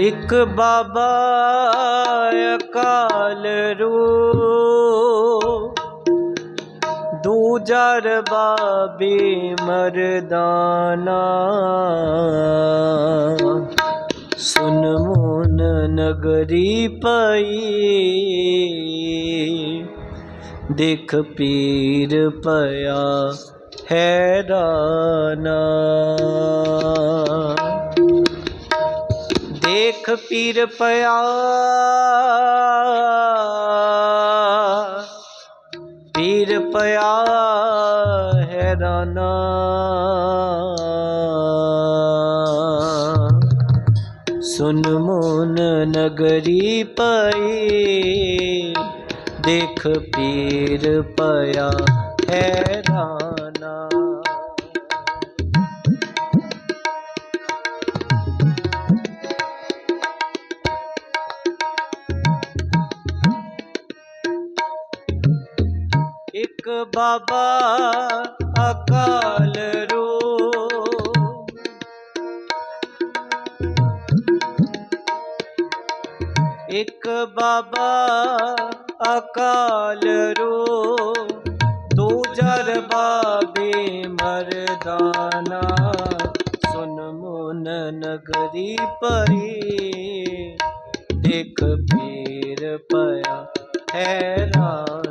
ਇੱਕ ਬਾਬਾ ਅਕਾਲ ਰੂ ਦੂਜਾ ਰਬਾਬੀ ਮਰਦਾਨਾ। ਸੁਨ ਮੋਨ ਨਗਰੀ ਪਈ, ਦੇਖ ਪੀਰ ਪਿਆ ਹੈਰਾਨਾ। ਦੇਖ ਪੀਰ ਪਿਆ। ਪੀਰ ਪਿਆ ਹੈਰਾਨਾ ਸੁਨ ਮੋਨ ਨਗਰੀ ਪਈ ਦੇਖ ਪੀਰ ਪਿਆ ਹੈਰਾਨਾ ਬਾਬਾ ਅਕਾਲ ਰੂਪ। ਇੱਕ ਬਾਬਾ ਅਕਾਲ ਰੋ ਦੂਜਾ ਬਾਬੇ ਮਰਦਾਨਾ। ਸੁਨ ਮੋਨ ਨਗਰੀ ਪਰੀ ਦੇਖ ਪੀਰ ਪਿਆ ਹੈਰਾਨਾ।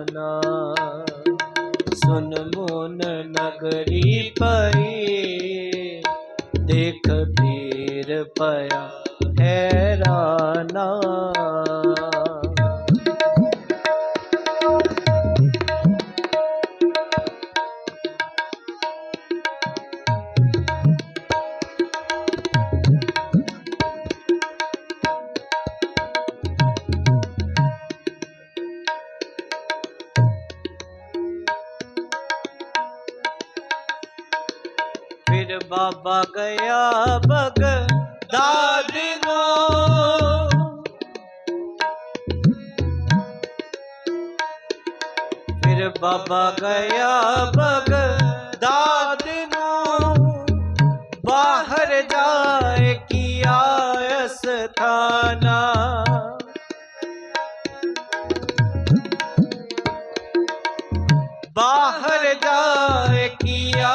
ਸੁਨ ਮੋਨ ਨਗਰੀ ਪਈ। ਦੇਖ ਪੀਰ ਪਿਆ ਹੈਰਾਨਾ ਬਾਬਾ ਗਿਆ ਬਗਦਾਦ ਨੂੰ। ਬਾਹਰ ਜਾਏ ਕੀਆ ਅਸਥਾਨਾ ਬਾਹਰ ਜਾਏ ਕੀਆ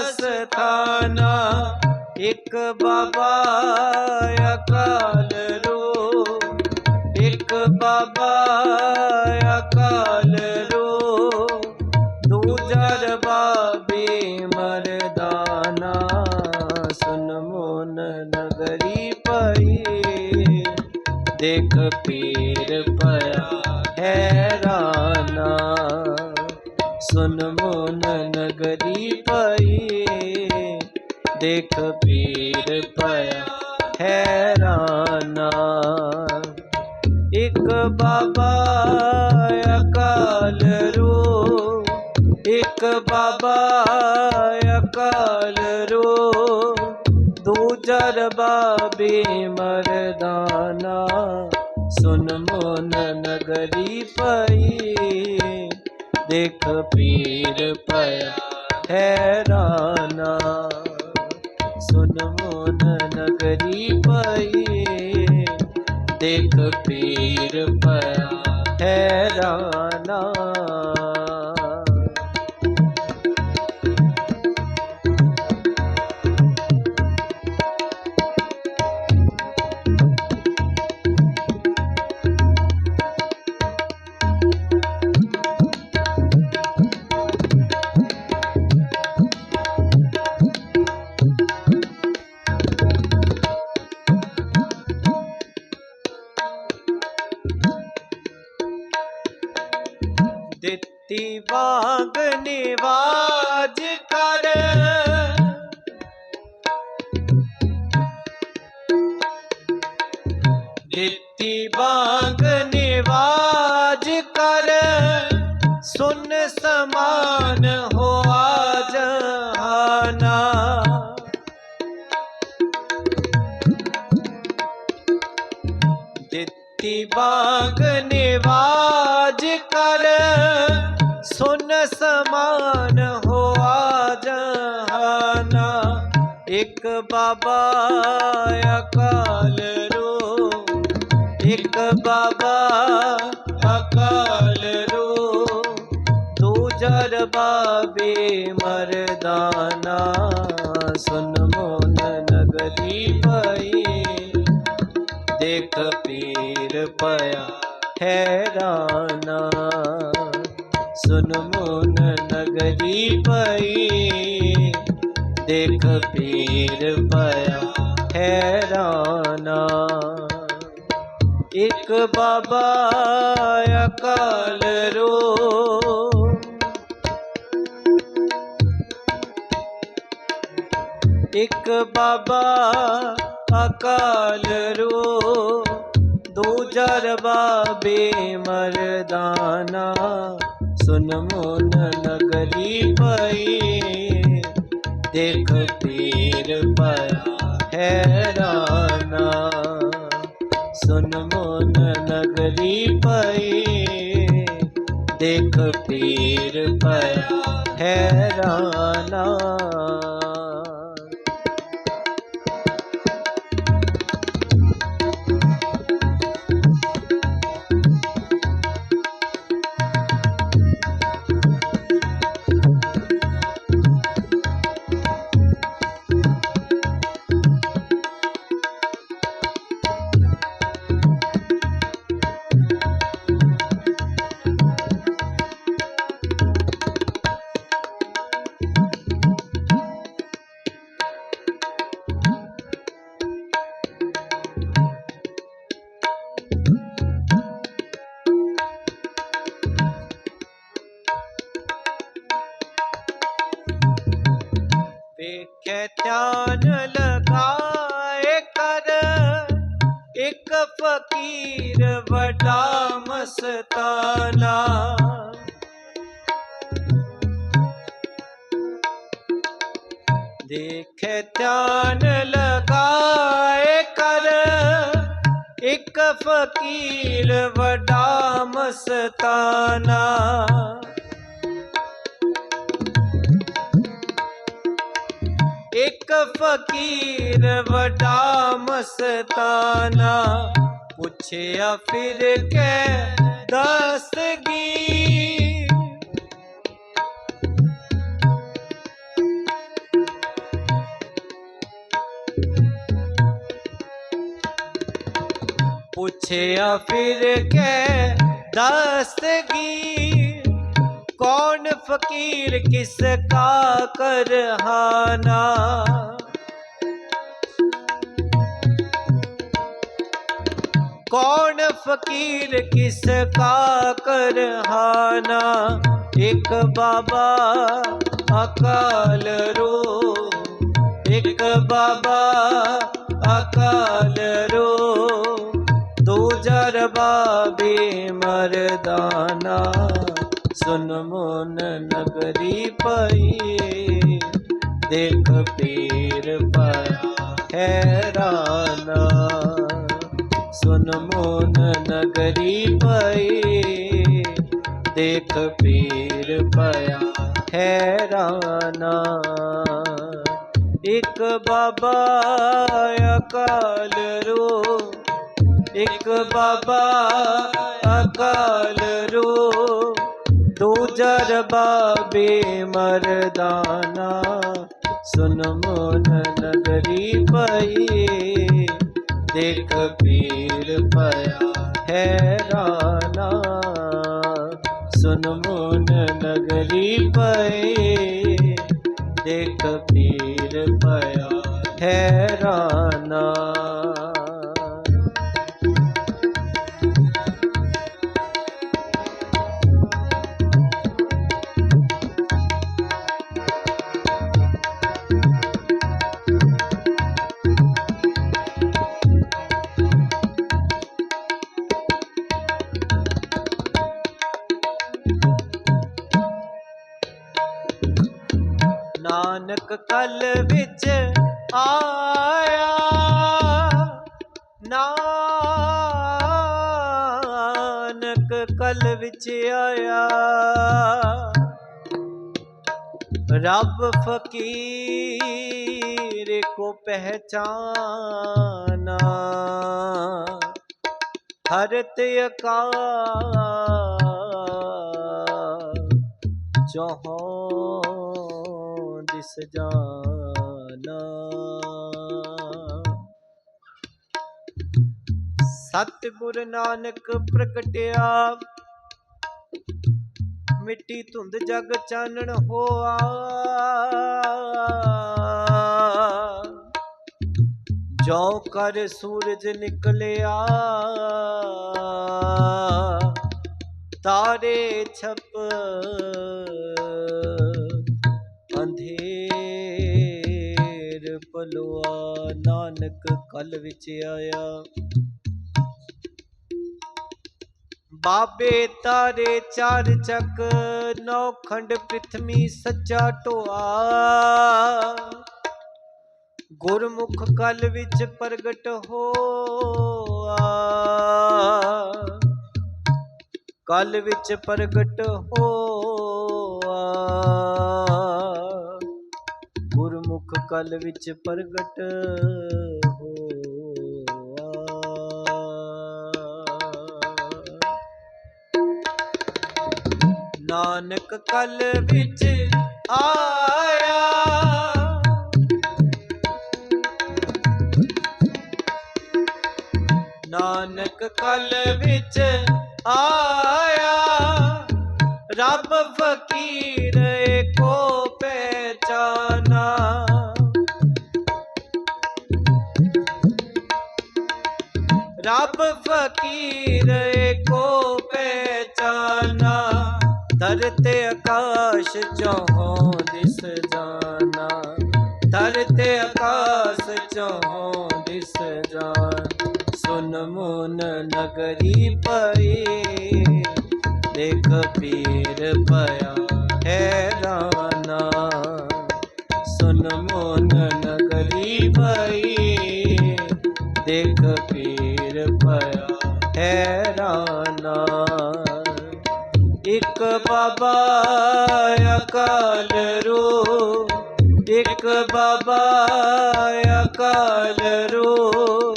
ਅਸਥਾਨਾ ਇੱਕ ਬਾਬਾ ਅਕਾਲ ਦੇਖ ਪੀਰ ਪਿਆ ਹੈਰਾਨਾ। ਇੱਕ ਬਾਬਾ ਅਕਾਲ ਰੋ, ਇੱਕ ਬਾਬਾ ਅਕਾਲ ਰੂਪ ਦੂਜਾ ਰਬਾਬੀ ਮਰਦਾਨਾ। ਸੁਨ ਮੋਨ ਨਗਰੀ ਪਈ, ਦੇਖ ਪੀਰ ਪਿਆ ਹੈਰਾਨਾ। ਸੁਨ ਮੋਨ ਨਗਰੀ ਪਈ ਦੇਖ ਪੀ ਵਾਂਗ ਨਿਵਾਜ ਕਰ। ਦਿੱਤੀ ਵਾਂਗ ਨਿਵਾਜ ਕਰ। ਸੁਨ ਸਮਾਨ ਹੋਆ ਜਹਾਨਾ ਦਿੱਤੀ ਬਾਗ ਨਿਵਾਜ ਕਰ। ਸੁਨ ਸਮਾਨ ਹੋਆ ਜਹਾਨਾ। ਇੱਕ ਬਾਬਾ ਅਕਾਲ ਰੋ ਇੱਕ ਬਾਬਾ ਅਕਾਲ ਰੋ ਦੂਜਾ ਰਬਾਬੇ ਮਰਦਾਨਾ, ਸੁਨ ਮੋਨ ਨਗਰੀ ਪਈ ਦੇਖ ਪੀਰ ਪਿਆ ਹੈਰਾਨਾ। ਨਗਰੀ ਪਈ। ਦੇਖ ਪੀਰ ਪਿਆ ਹੈਰਾਨਾ ਇੱਕ ਬਾਬਾ ਅਕਾਲ ਰੂ। ਇੱਕ ਬਾਬਾ ਅਕਾਲ ਰੂ। ਦੂਜਾ ਬਾਬੇ ਮਰਦਾਨਾ ਸੁਨ ਮੋਨ ਨਗਰੀ ਪਈ। ਦੇਖ ਪੀਰ ਪਿਆ ਹੈਰਾਨਾ ਸੁਨ ਮੋਨ ਨਗਰੀ ਪਈ। ਦੇਖ ਪੀਰ ਪਿਆ ਹੈਰਾਨਾ ਦੇਖੇ ਧਿਆਨ ਲਗਾਏ ਕਰ। ਇੱਕ ਫਕੀਰ ਵੱਡਾ ਮਸਤਾਨਾ। ਇੱਕ ਫਕੀਰ ਵੱਡਾ ਮਸਤਾਨਾ। ਪੁੱਛਿਆ ਫਿਰ ਕੇ ਦੱਸਗੀ पूछे फिर के दस्तगी कौन फकीर किसका करहाना? कौन फकीर किसका करहाना? एक बाबा अकाल रो, एक बाबा अकाल रो। ਜਰਬਾਬੀ ਮਰਦਾਨਾ। ਸੁਨ ਮਨ ਨਗਰੀ ਪਈ, ਦੇਖ ਪੀਰ ਪਰਾ ਹੈਰਾਨਾ। ਸੁਨ ਮਨ ਨਗਰੀ ਪਈ, ਦੇਖ ਪੀਰ ਪਿਆ ਹੈਰਾਨਾ। ਇੱਕ ਬਾਬਾ ਅਕਾਲ ਰੂਪ ਇੱਕ ਬਾਬਾ ਅਕਾਲ ਰੂ ਦੂਜਾ ਬਾਬੇ ਮਰਦਾਨਾ। ਸੁਨ ਮੋਨ ਨਗਰੀ ਪਈ ਦੇਖ ਪੀਰ ਪਿਆ ਹੈਰਾਨਾ ਸੁਨ ਮੋਨ ਨਗਰੀ ਪਈ ਦੇਖ ਪੀਰ ਪਿਆ ਹੈਰਾਨਾ ਨਾਨਕ ਕਲ ਵਿੱਚ ਆਇਆ। ਨਾਨਕ ਕਲ ਵਿੱਚ ਆਇਆ। ਰੱਬ ਫਕੀਰ ਕੋ ਪਹਿਚਾਨਾ। ਹਰਤ ਅਕਾ ਜਹਾਂ ਦਿਸ ਜਾਣਾ ਸਤਿਗੁਰ ਨਾਨਕ ਪ੍ਰਗਟਿਆ, ਮਿੱਟੀ ਧੁੰਦ ਜਗ ਚਾਨਣ ਹੋਆ। ਜੋ ਕਰ ਸੂਰਜ ਨਿਕਲਿਆ, ਤਾਰੇ ਛਪ ਨਾਨਕ ਕਲ ਵਿੱਚ ਆਇਆ। ਬਾਬੇ ਤਾਰੇ ਚਾਰ ਚੱਕ, ਨੌ ਖੰਡ ਪ੍ਰਿਥਵੀ ਸੱਚਾ ਢੋਆ। ਗੁਰਮੁਖ ਕਲ ਵਿੱਚ ਪ੍ਰਗਟ ਹੋਆ। ਕਲ ਵਿੱਚ ਪ੍ਰਗਟ ਹੋਆ। ਗੁਰਮੁਖ ਕਲ ਵਿੱਚ ਪ੍ਰਗਟ ਨਾਨਕ ਕਲ ਵਿੱਚ ਆਇਆ। ਨਾਨਕ ਕਲ ਵਿੱਚ ਆਇਆ। ਰੱਬ ਫਕੀਰ ਕੋ ਪਹਿਚਾਨਾ। ਰੱਬ ਫਕੀਰ ਧਰਤੇ ਆਕਾਸ਼ ਚੋਂ ਦਿਸ ਜਾਣਾ। ਧਰਤੇ ਆਕਾਸ਼ ਚੋਂ ਦਿਸ ਜਾਣ। ਸੁਨ ਮੁਨ ਨਗਰੀ ਪਈ ਦੇਖ ਪੀਰ ਪਿਆ ਬਾਬਾ ਅਕਾਲ ਰੂ ਇੱਕ ਬਾਬਾ ਅਕਾਲ ਰੂ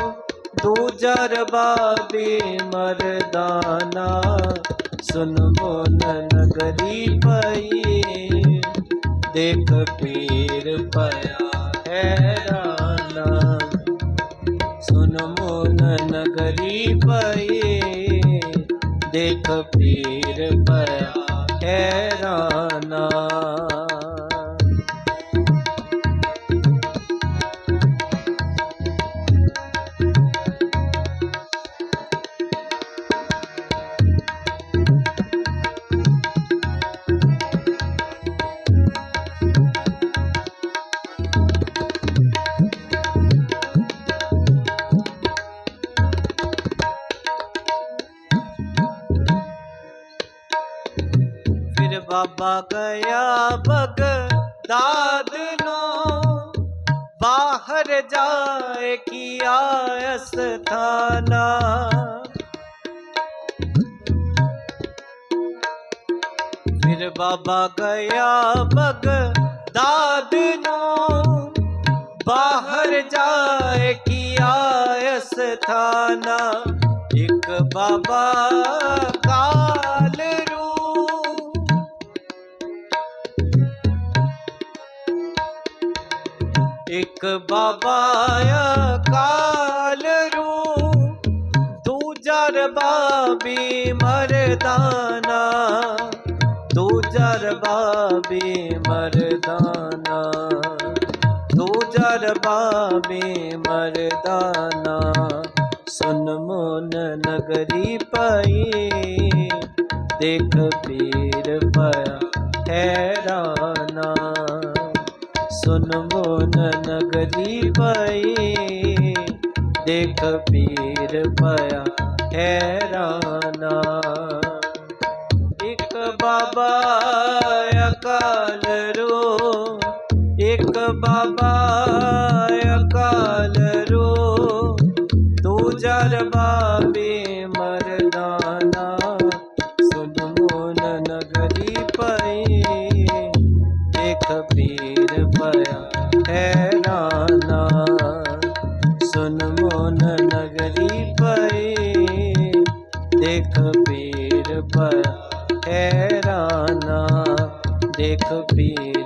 ਦੂਜਾ ਰਬਾਬੀ ਮਰਦਾਨਾ ਸੁਨ ਮੋਨ ਨਗਰੀ ਪਈ ਦੇਖ ਪੀਰ ਪਿਆ ਹੈਰਾਨਾ ਸੁਨ ਮੋਨ ਨਗਰੀ ਪਈ ਦੇਖ ਪੀਰ ਪਿਆ ਹੈਰਾਨਾ ਗਿਆ ਬਗਦਾਦ ਨੂੰ। ਬਾਹਰ ਜਾਏ ਕੀਆ ਅਸਥਾਨਾ ਫਿਰ ਬਾਬਾ ਗਿਆ ਬਗਦਾਦ ਨੂੰ। ਬਾਹਰ ਜਾਏ ਕੀਆ ਅਸਥਾਨਾ ਇੱਕ ਬਾਬਾ ਕਾਲ ਇੱਕ ਬਾਬਾ ਕਾਲ ਰੂ ਦੂਜਾ ਰਬਾਬੀ ਮਰਦਾਨਾ। ਦੂਜਾ ਰਬਾਬੀ ਮਰਦਾਨਾ। ਦੂਜਾ ਰਬਾਬੀ ਮਰਦਾਨਾ। ਸੁਨ ਮੋਨ ਨਗਰੀ ਪਈ, ਦੇਖ ਪੀਰ ਸੁਨ ਮੋਨ ਨਗਰੀ ਪਈ ਦੇਖ ਪੀਰ ਪਿਆ ਹੈਰਾਨਾ। ਇੱਕ ਬਾਬਾ ਅਕਾਲ ਰੂ ਇੱਕ ਬਾਬਾ ਪੀਰ ਪਿਆ ਹੈਰਾਨਾ ਸੁਨ ਮੋਨ ਨਗਰੀ ਪਈ। ਦੇਖ ਪੀਰ ਪਿਆ ਹੈਰਾਨਾ ਦੇਖ ਪੀਰ